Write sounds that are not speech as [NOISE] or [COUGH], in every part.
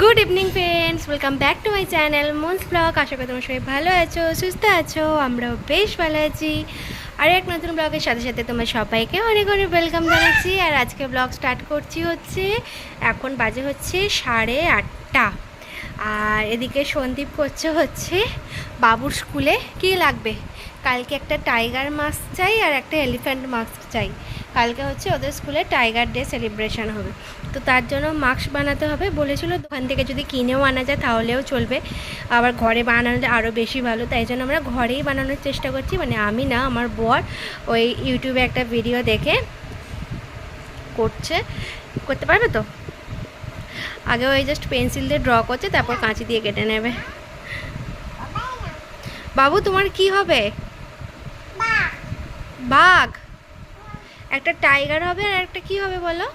Good evening friends welcome back to my channel মন্স blog আশা করি তোমরা সবাই ভালো আছো, সুস্থ আছো, আমরাও বেশ ভালো আছি। আর এক নতুন ব্লগের সাথে সাথে তোমার সবাইকে অনেক অনেক ওয়েলকাম জানাচ্ছি। আর আজকে ব্লগ স্টার্ট করছি হচ্ছে, এখন বাজে হচ্ছে সাড়ে আটটা। আর এদিকে সন্দীপ করছে হচ্ছে, বাবুর স্কুলে কি লাগবে? কালকে একটা টাইগার মাস্ক চাই আর একটা এলিফ্যান্ট মাস্ক চাই। কালকে হচ্ছে ওদের স্কুলে টাইগার ডে সেলিব্রেশন হবে। তো তার জন্য মাস্ক বানাতে হবে। বলেছিল দোকান থেকে যদি কিনেও আনা যায় তাহলেও চলবে। আবার ঘরে বানালে আরও বেশি ভালো। তাই জন্য আমরা ঘরেই বানানোর চেষ্টা করছি। মানে আমি না, আমার বর ওই ইউটিউবে একটা ভিডিও দেখে করছে। করতে পারবে তো? আগে ওই জাস্ট পেন্সিল দিয়ে ড্র করছে, তারপর কাঁচি দিয়ে কেটে নেবে। বাবু, তোমার কি হবে? বাঘ। একটা টাইগার হবে আর একটা কি হবে বলো?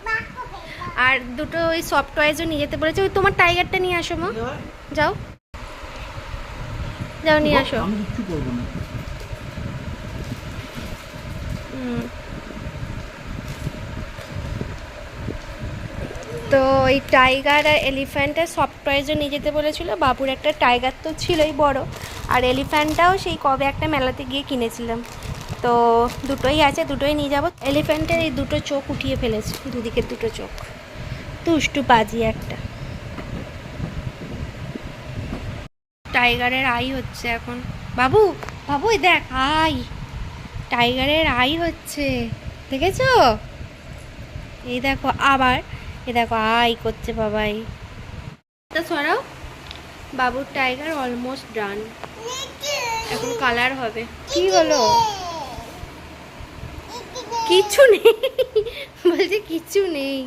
আর দুটো ওই সফট টয়েজও নিয়ে যেতে বলেছে। ওই তোমার টাইগারটা নিয়ে আসো মা। যাও। যাও নিয়ে আসো। তো ওই টাইগার আর এলিফ্যান্টের সফট টয়েজও নিয়ে যেতে বলেছিল। বাবুর একটা টাইগার তো ছিলই বড়। আর এলিফ্যান্টটাও সেই কবে একটা মেলাতে গিয়ে কিনেছিলাম। তো দুটোই আছে দুটোই নিয়ে যাব। এলিফ্যান্টের এই দুটো চোখ উঠিয়ে ফেলেছে দুদিকের দুটো চোখ। দুষ্টু পাজি একটা। টাইগারের আই হচ্ছে এখন। বাবু বাবু এই দেখ আই। টাইগারের আই হচ্ছে দেখেছ? এই দেখো আবার এ দেখো আই করছে বাবাই। তো সরাও। বাবুর টাইগার অলমোস্ট ডান এখন কালার হবে। কি হলো? কিচ্ছু নেই। বলছে কিচ্ছু নেই।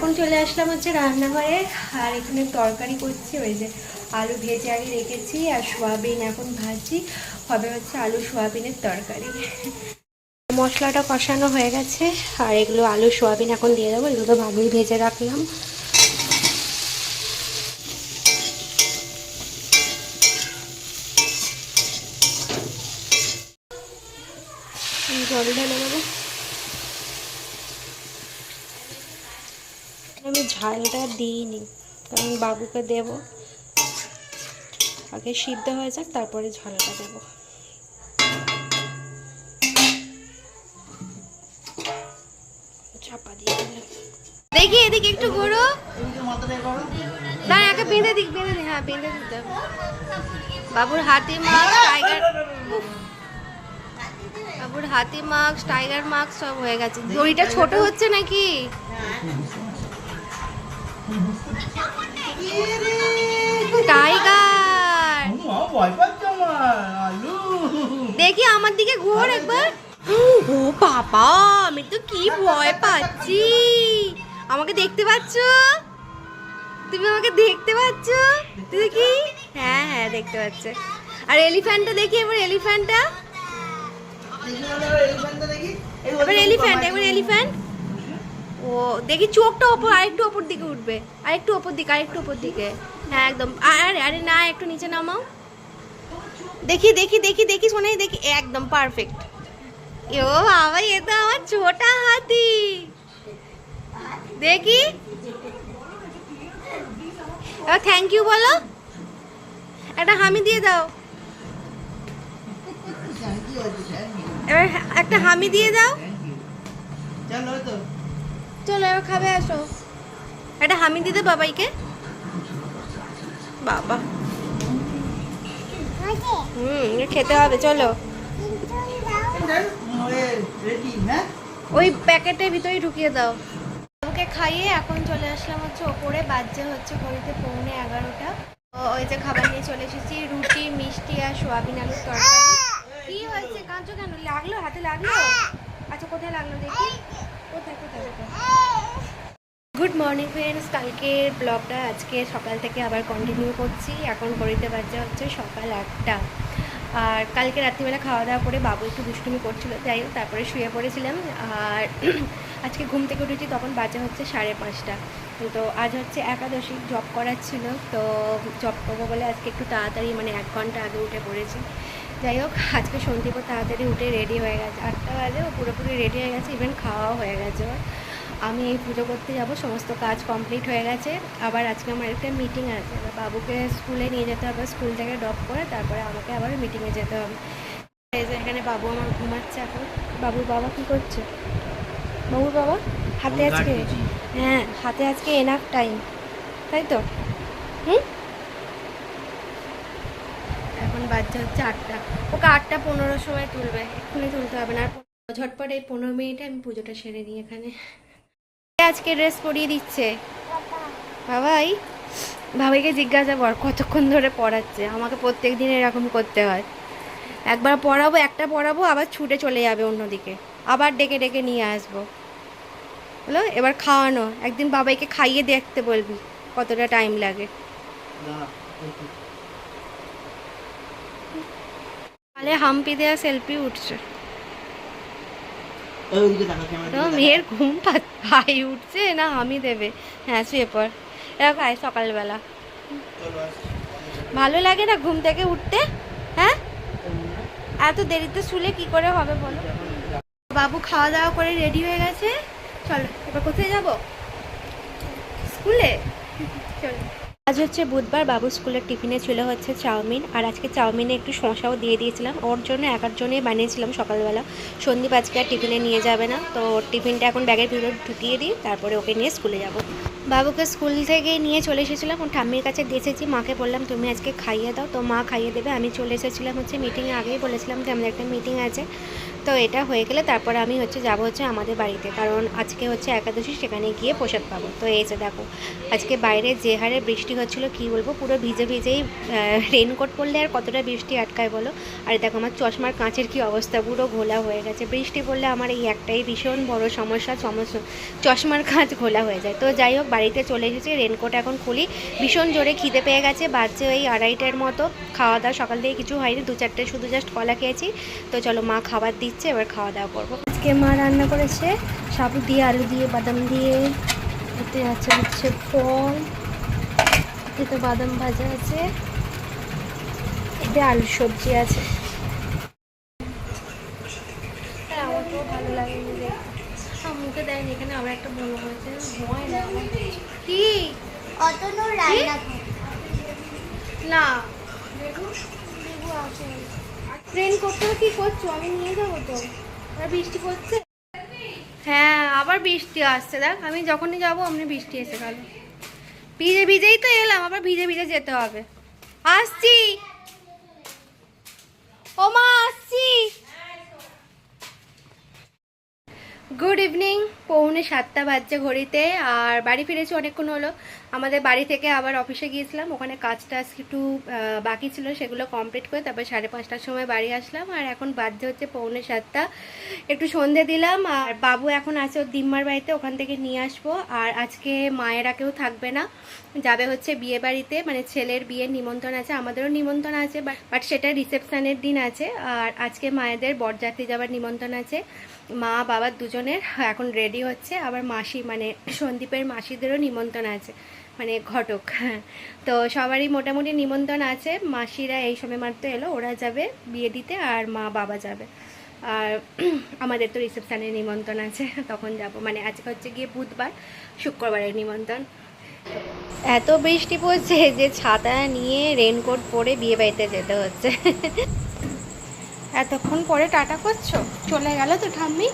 এখন চলে আসলাম হচ্ছে রান্নাঘরে, আর এখানে তরকারি করছি, ওই যে আলু ভেজে আগে রেখেছি, আর সোয়াবিন এখন ভাজি, হবে হচ্ছে আলু সোয়াবিনের তরকারি। মশলাটা কষানো হয়ে গেছে, আর এগুলো আলু সোয়াবিন এখন দিয়ে দেবো, এগুলো তো ভালোই ভেজে রাখলাম। জল ঢেলে দেবো আমি ঝালটা দিইনি কারণ বাবুকে দেব। আগে সিদ্ধ হয়ে যাক তারপরে ঝালটা দেব। চাপা দিয়ে দিলাম। দেখি এদিকে একটু ঘোরো। না একে বেঁধে দিক বেঁধে দিক হ্যাঁ বেঁধে দিতে বাবুর হাতি মাস্ক টাইগার বাবুর হাতি মাস্ক টাইগার মাস্ক সব হয়ে গেছে। দড়িটা ছোট হচ্ছে নাকি? টাইগার দেখি আমার দিকে ঘোর একবার। ও বাবা আমি তো কি ভয় পাচ্ছি। আমাকে দেখতে পাচ্ছ? তুমি আমাকে দেখতে পাচ্ছ? দেখি। হ্যাঁ হ্যাঁ দেখতে পাচ্ছে। আর এলিফ্যান্টটা দেখি এবার এলিফ্যান্টটা এবার এলিফ্যান্ট এবার এলিফ্যান্ট ও দেখি চোখটা ওপর, আরেকটু ওপর দিকে উঠবে। আরেকটু ওপর দিকে, আরেকটু ওপর দিকে। হ্যাঁ একদম। আরে আরে, না, একটু নিচে নামাও। দেখি দেখি দেখি দেখি শোনাই দেখি। একদম পারফেক্ট ও বাবা, এ তো আমার ছোটা হাতি। দেখি। থ্যাংক ইউ বলো। একটা হামি দিয়ে দাও। এবার একটা হামি দিয়ে দাও। চলো তো। চলো, এবার খাবে, আসো। একটা হামি দিতে বাবাইকে। বাবা। হুম খেতে হবে, চলো। ওই প্যাকেটের ভিতরেই ঢুকিয়ে দাও। ওকে খাইয়ে এখন চলে আসলাম হচ্ছে ওপরে, বাজছে হচ্ছে ঘড়িতে পৌনে এগারোটা। ওই যে খাবার নিয়ে চলে এসেছি, রুটি, মিষ্টি আর সোয়াবিন আলুর তরকারি। কি হয়েছে? কাঁচো কেন? লাগল? হাতে লাগল? আচ্ছা কোথায় লাগল দেখি? কোথায় কোথায়? মর্নিং ফ্রেন্ডস কালকের ব্লগটা আজকে সকাল থেকে আবার কন্টিনিউ করছি। এখন ঘড়িতে বাজছে হচ্ছে সকাল আটটা। আর কালকে রাত্রিবেলা খাওয়া দাওয়া করে বাবু একটু দুষ্টুমি করছিল, যাই হোক, তারপরে শুয়ে পড়েছিলাম। আর [CLEARS THROAT] আজকে ঘুম থেকে উঠেছি, তখন বাজে হচ্ছে সাড়ে পাঁচটা। তো আজ হচ্ছে একাদশী জব করার ছিল। তো জব করব বলে আজকে একটু তাড়াতাড়ি মানে এক ঘণ্টা আগে উঠে পড়েছি। যাই হোক, আজকে সন্দীপও তাড়াতাড়ি উঠে রেডি হয়ে গেছে। আটটা বাজে, ও পুরোপুরি রেডি হয়ে গেছে ইভেন খাওয়াও হয়ে গেছে। আমি এই পুজো করতে যাব সমস্ত কাজ কমপ্লিট হয়ে গেছে। আবার আজকে আমার একটা মিটিং আছে বাবুকে স্কুলে নিয়ে যেতে হবে স্কুল থেকে ড্রপ করে তারপরে আমাকে আবার মিটিংয়ে যেতে হবে। এই যে এখানে বাবু আমার ঘুমাচ্ছে এখন। বাবুর বাবা কি করছে? বাবুর বাবা? হাতে আজকে? হ্যাঁ হাতে আজকে এনাফ টাইম তাই তো? হুম? এখন বাচ্চা হচ্ছে আটটা। ওকে আটটা পনেরো সময় তুলবে এক্ষুনি তুলতে হবে না আর ঝটপট এই পনেরো মিনিটে আমি পুজোটা সেরে নিই এখানে। আজকে ড্রেস পরিয়ে দিচ্ছে। বাবাই বাবাইকে জিজ্ঞাসা কর কতক্ষণ ধরে পড়াচ্ছে? আমাকে প্রত্যেক দিন এরকম করতে হয়। একবার পড়াবো একটা পড়াবো আবার ছুটে চলে যাবে অন্যদিকে। আবার ডেকে ডেকে নিয়ে আসব। বলো এবার খাওয়ানো। একদিন বাবাইকে খাইয়ে দেখতে বলবি কতটা টাইম লাগে। তাহলে হাম্পি দেওয়া সেলফি উঠছে এই ওইদিকে তাকা, ক্যামেরার তো দিকে তাকা। মেয়ের ঘুম হাই উঠছে, না, আমি দেবে। হ্যাঁ শুয়ে পড়। এরকম আয় সকালবেলা। ভালো লাগে না ঘুম থেকে উঠতে? হ্যাঁ? এত দেরিতে শুলে কি করে হবে বলো? বাবু খাওয়া দাওয়া করে রেডি হয়ে গেছে। চলো, এবার কোথায় যাব? স্কুলে? চলো। আজ হচ্ছে বুধবার বাবু স্কুলের টিফিনে ছিল হচ্ছে চাউমিন। আর আজকে চাউমিনে একটু শশাও দিয়ে দিয়েছিলাম। ওর জন্য একার জন্যই বানিয়েছিলাম সকালবেলা। সন্দীপ আজকে আর টিফিনে নিয়ে যাবে না। তো টিফিনটা এখন ব্যাগের ভিতরে ঢুকিয়ে দিই, তারপরে ওকে নিয়ে স্কুলে যাব। বাবুকে স্কুল থেকে নিয়ে চলে এসেছিলাম। ওর ঠাম্মির কাছে দিয়ে এসেছি মাকে বললাম, তুমি আজকে খাইয়ে দাও। তো মা খাইয়ে দেবে। আমি চলে এসেছিলাম হচ্ছে মিটিংয়ে আগেই বলেছিলাম যে আমাদের একটা মিটিং আছে। তো এটা হয়ে গেলে তারপরে আমি হচ্ছে যাব হচ্ছে আমাদের বাড়িতে। কারণ আজকে হচ্ছে একাদশী, সেখানে গিয়ে প্রসাদ পাবো। তো এই যে দেখো, আজকে বাইরে যে হারে বৃষ্টি হচ্ছিল, কি বলব, পুরো ভিজে ভিজেই রেনকোট পরলে আর কতটা বৃষ্টি আটকায় বলো? আর দেখো, আমার চশমার কাঁচের কি অবস্থা, পুরো ঘোলা হয়ে গেছে। বৃষ্টি পড়লে আমার এই একটাই ভীষণ বড় সমস্যা সমস্যা, চশমার কাঁচ ঘোলা হয়ে যায়। তো যাই হোক, বাড়িতে চলে এসেছি রেনকোট এখন খুলি। ভীষণ জোরে খিদে পেয়ে গেছে, বাজছে ওই আড়াইটার মতো। খাওয়া দাওয়া সকাল থেকে কিছু হয়নি দু চারটে শুধু জাস্ট কলা খেয়েছি। তো চলো মা খাবার দিচ্ছে। এবার খাওয়া দাওয়া করব। আজকে মা রান্না করেছে সাবু দিয়ে আলু দিয়ে বাদাম দিয়ে এতে আছে হচ্ছে ফল এতে বাদাম ভাজা আছে এতে আলু সবজি আছে। হ্যাঁ আমাকেও ভালো লাগে মুখে দেয়নি এখানে আবার একটা হয়েছে। না আমার। কি? অতনু রান্না না। লেবু লেবু আছে। ট্রেন করতে কি করছ? আমি নিয়ে যাব তো। বৃষ্টি পড়ছে? হ্যাঁ আবার বৃষ্টি আসছে, দেখ। আমি যখনই যাব, অমনি বৃষ্টি এসে গেল। ভিজে ভিজেই তো এলাম, আবার ভিজে ভিজে যেতে হবে। আসছি! ও মা আসছি! গুড ইভিনিং পৌনে সাতটা বাজছে ঘড়িতে, আর বাড়ি ফিরেছি অনেকক্ষণ হলো। আমাদের বাড়ি থেকে আবার অফিসে গিয়েছিলাম, ওখানে কাজটা একটু বাকি ছিল, সেগুলো কমপ্লিট করে তারপর সাড়ে পাঁচটার সময় বাড়ি আসলাম। আর এখন বাজছে হচ্ছে পৌনে সাতটা। একটু সন্ধে দিলাম, আর বাবু এখন আছে ওর দিম্মার বাড়িতে, ওখান থেকে নিয়ে আসব। আর আজকে মায়েরা কেউ থাকবে না, যাবে হচ্ছে বিয়ে বাড়িতে মানে ছেলের বিয়ের নিমন্ত্রণ আছে, আমাদেরও নিমন্ত্রণ আছে বাট সেটা রিসেপশানের দিন আছে। আর আজকে মায়েদের বরযাত্রী যাবার নিমন্ত্রণ আছে, মা বাবার দুজনের, এখন রেডি হচ্ছে। আবার মাসি মানে সন্দীপের মাসিদেরও নিমন্ত্রণ আছে। মানে ঘটক। তো সবারই মোটামুটি নিমন্ত্রণ আছে। মাসিরা এই সময় মাত্র এলো, ওরা যাবে বিয়ে দিতে আর মা বাবা যাবে। আর [CLEARS THROAT] আমাদের তো রিসেপশানের নিমন্ত্রণ আছে, তখন যাব। মানে আজকে হচ্ছে গিয়ে বুধবার, শুক্রবারের নিমন্ত্রণ। এত বৃষ্টি পড়ছে যে ছাতা নিয়ে রেনকোট পরে বিয়ে বাড়িতে যেতে হচ্ছে। এতক্ষণ পরে টাটা করছ? চলে গেল তো ঠাম্মি?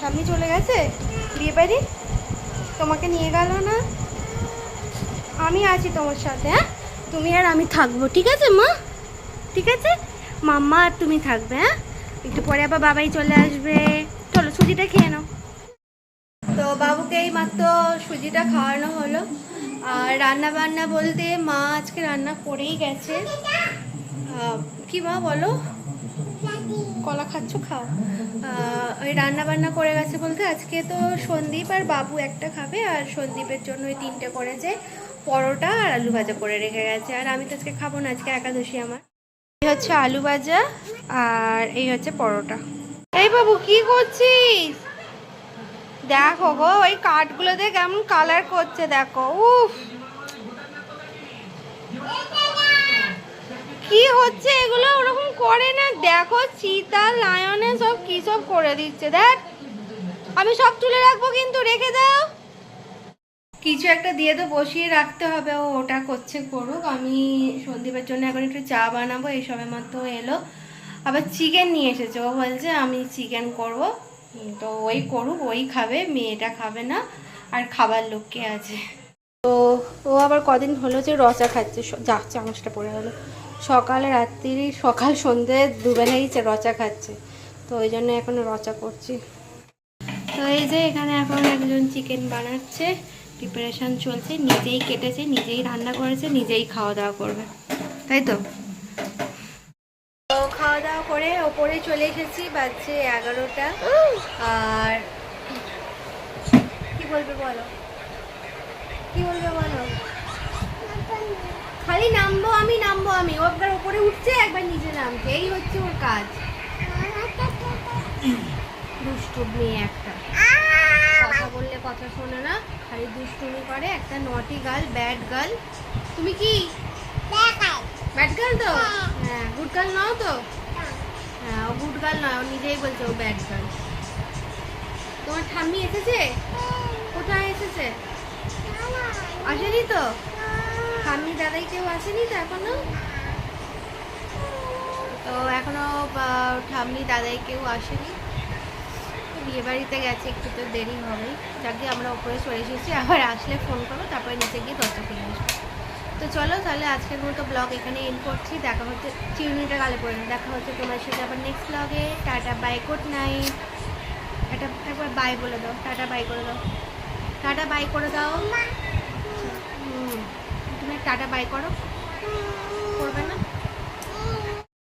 ঠাম্মি চলে গেছে? বিয়ে বাড়ি? তোমাকে নিয়ে গেল না? আমি আছি তোমার সাথে হ্যাঁ? তুমি আর আমি থাকব, ঠিক আছে মা? ঠিক আছে? মাম্মা আর তুমি থাকবে হ্যাঁ? একটু পরে আবার বাবাই চলে আসবে। চলো, সুজিটা খেয়ে নাও। তো বাবুকে এই মাত্র সুজিটা খাওয়ানো হলো। আর রান্না বান্না বলতে মা আজকে রান্না করেই গেছে। কি মা বলো? কলা খাচ্ছ, খাও। ওই রান্না বান্না করে গেছে বলতে আজকে তো সন্দীপ আর বাবু একটা খাবে, আর সন্দীপের জন্য ওই তিনটে করেছে। পরোটা আর আলু ভাজা করে রেখে গেছে। আর আমি তো আজকে খাব না, আজকে একাদশী আমার। এই হচ্ছে আলু ভাজা আর এই হচ্ছে পরোটা। এই বাবু, কি করছিস? দেখো গো, ওই কাঠগুলোতে কেমন কালার করছে, দেখো। উফ! কি হচ্ছে এগুলো? ওরকম করে না। দেখো, চিতা লায়নে সব কি সব করে দিচ্ছে। দেখ, আমি সব তুলে রাখব কিন্তু, রেখে দাও। কিছু একটা দিয়ে তো বসিয়ে রাখতে হবে, ও ওটা করছে করুক। আমি সন্দীপের জন্য এখন একটু চা বানাবো, এই সবে মাত্র এলো। আবার চিকেন নিয়ে এসেছে, ও বলছে আমি চিকেন করব। তো ওই করুক, ওই খাবে, মেয়েটা খাবে না, আর খাবার লোককে আছে। তো ও আবার কদিন হলো যে রচা খাচ্ছে যা চামচটা পড়ে গেলো। সকালে রাত্রি, সকাল সন্ধে দুবেলাই রচা খাচ্ছে। তো ওই জন্য এখন রচা করছি। তো এই যে এখানে এখন একজন চিকেন বানাচ্ছে। প্রিপারেশন চলছে, নিজেই কেটেছে, নিজেই রান্না করেছে, নিজেই খাওয়া দাওয়া করবে। তাই তো? খাওয়া দাওয়া করে ওপরে চলে এসেছি, বাজছে এগারোটা। আর কি বলবে বলো? কি বলবে বলো? খালি নামবো আমি নামবো আমি। ও একবার ওপরে উঠছে, একবার নিচে নামছে। এই হচ্ছে ওর কাজ। দুষ্টু মেয়ে একটা কথা শোনে না। খালি দুষ্টুমি করে। একটা নটি গার্ল ব্যাড গার্ল তুমি কি? ব্যাড গার্ল তো? হ্যাঁ। গুড গার্ল নাও তো? হ্যাঁ ও গুড গার্ল নয় ও নিজেই বলছে ও ব্যাড গার্ল তোমার ঠাম্মি এসেছে? কোথায় এসেছে? আসেনি তো? ঠাম্মি দাদাই কেউ আসেনি তো এখনও? তো এখনও ঠাম্মি দাদাই কেউ আসেনি। বিয়ে বাড়িতে গেছে, একটু তো দেরি হবেই। যাকে আমরা ওপরে চলে এসেছি, আবার আসলে ফোন করব, তারপরে নিচে গিয়ে দরজা খুলে আসব। তো চলো তাহলে আজকের মতো ব্লগ এখানে এন্ড করছি। দেখা হচ্ছে, চিরুনিটা গালে পড়ে। দেখা হচ্ছে তোমার সাথে আবার নেক্সট ব্লগে টাটা বাই গুড নাইট এটা একবার বাই বলে দাও। টাটা বাই করে দাও। টাটা বাই করে দাও। তুমি টাটা বাই করো। করবে না?